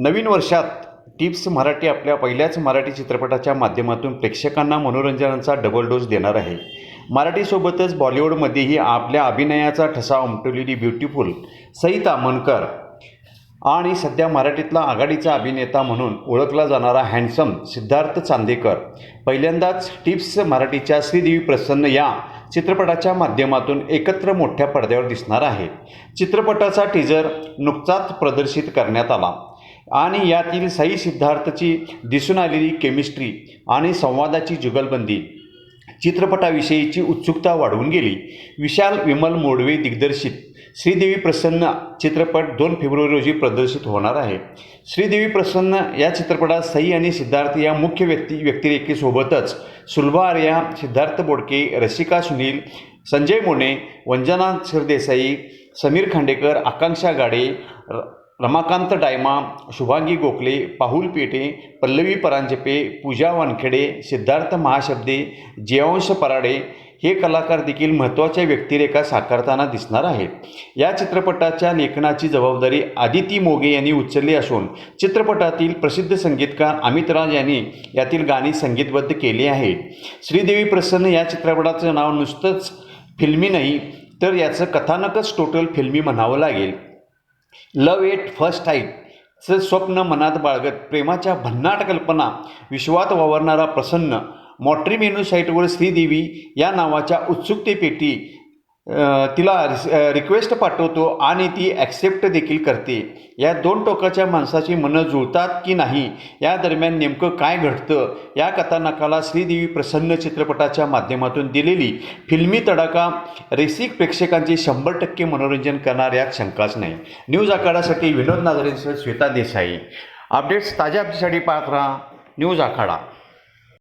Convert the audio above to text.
नवीन वर्षात टिप्स मराठी आपल्या पहिल्याच मराठी चित्रपटाच्या माध्यमातून प्रेक्षकांना मनोरंजनाचा डबल डोस देणार आहे. मराठीसोबतच बॉलिवूडमध्येही आपल्या अभिनयाचा ठसा उमटवलेली ब्युटिफुल सई तामणकर आणि सध्या मराठीतला आघाडीचा अभिनेता म्हणून ओळखला जाणारा हँडसम सिद्धार्थ चांदेकर. पहिल्यांदाच टिप्स मराठीच्या श्रीदेवी प्रसन्न या चित्रपटाच्या माध्यमातून एकत्र मोठ्या पडद्यावर दिसणार आहे. चित्रपटाचा टीजर नुकताच प्रदर्शित करण्यात आला. आणि यातील साई सिद्धार्थची दिसून आलेली केमिस्ट्री आणि संवादाची जुगलबंदी चित्रपटाविषयीची उत्सुकता वाढवून गेली. विशाल विमल मोडवे दिग्दर्शित. श्रीदेवी प्रसन्न चित्रपट दोन फेब्रुवारी रोजी प्रदर्शित होणार आहे. श्रीदेवी प्रसन्न या चित्रपटात सई आणि सिद्धार्थ या मुख्य व्यक्ती व्यक्तिरेखेसोबतच सुलभा आर्या सिद्धार्थ बोडके रसिका सुनील संजय मोने वंजना सरदेसाई समीर खांडेकर आकांक्षा गाडे रमाकांत डायमा शुभांगी गोखले पाहुल पेटे पल्लवी परांजपे पूजा वानखेडे सिद्धार्थ महाशब्दे जयवंश पराडे हे कलाकार देखील महत्त्वाच्या व्यक्तिरेखा साकारताना दिसणार आहेत. या चित्रपटाच्या लेखनाची जबाबदारी आदिती मोगे यांनी उचलली असून चित्रपटातील प्रसिद्ध संगीतकार अमित राज यांनी यातील गाणी संगीतबद्ध केली आहेत. श्रीदेवी प्रसन्न या चित्रपटाचं नाव नुसतंच फिल्मी नाही तर याचं कथानकच टोटल फिल्मी म्हणावं लागेल. लव एट फर्स्ट टाईटचं स्वप्न मनात बाळगत प्रेमाच्या भन्नाट कल्पना विश्वात वावरणारा प्रसन्न मॉट्रीमेनू साईटवर श्रीदेवी या नावाच्या उत्सुकतेपेटी तिला रिस- रिक्वेस्ट पाठवतो आणि ती ॲक्सेप्ट देखील करते. या दोन टोकाच्या माणसाची मनं जुळतात की नाही या दरम्यान नेमकं काय घडतं? या कथानकाला श्रीदेवी प्रसन्न चित्रपटाच्या माध्यमातून दिलेली फिल्मी तडाखा रेसिक प्रेक्षकांचे शंभर टक्के मनोरंजन करणार यात शंकाच नाही. न्यूज आखाडासाठी विनोद नागरेंसह श्वेता देसाई. अपडेट्स ताज्या अपडेटसाठी पाहत राहा न्यूज आखाडा.